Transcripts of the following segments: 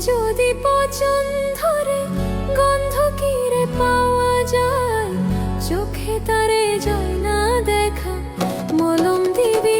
যদি পচন ধরে গন্ধ কিরে পাওয়া যায় চোখে তারে যায় না দেখা মলম দিবি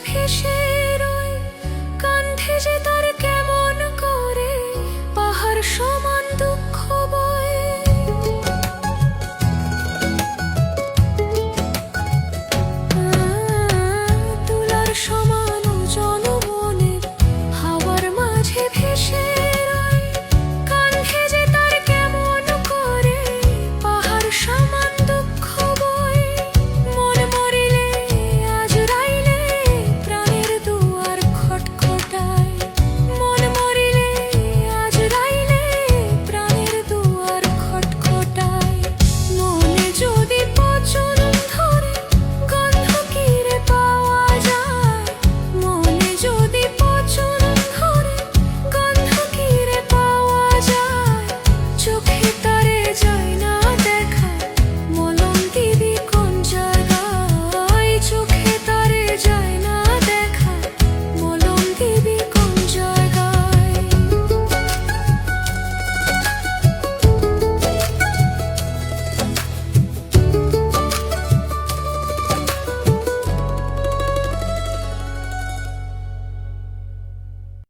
披星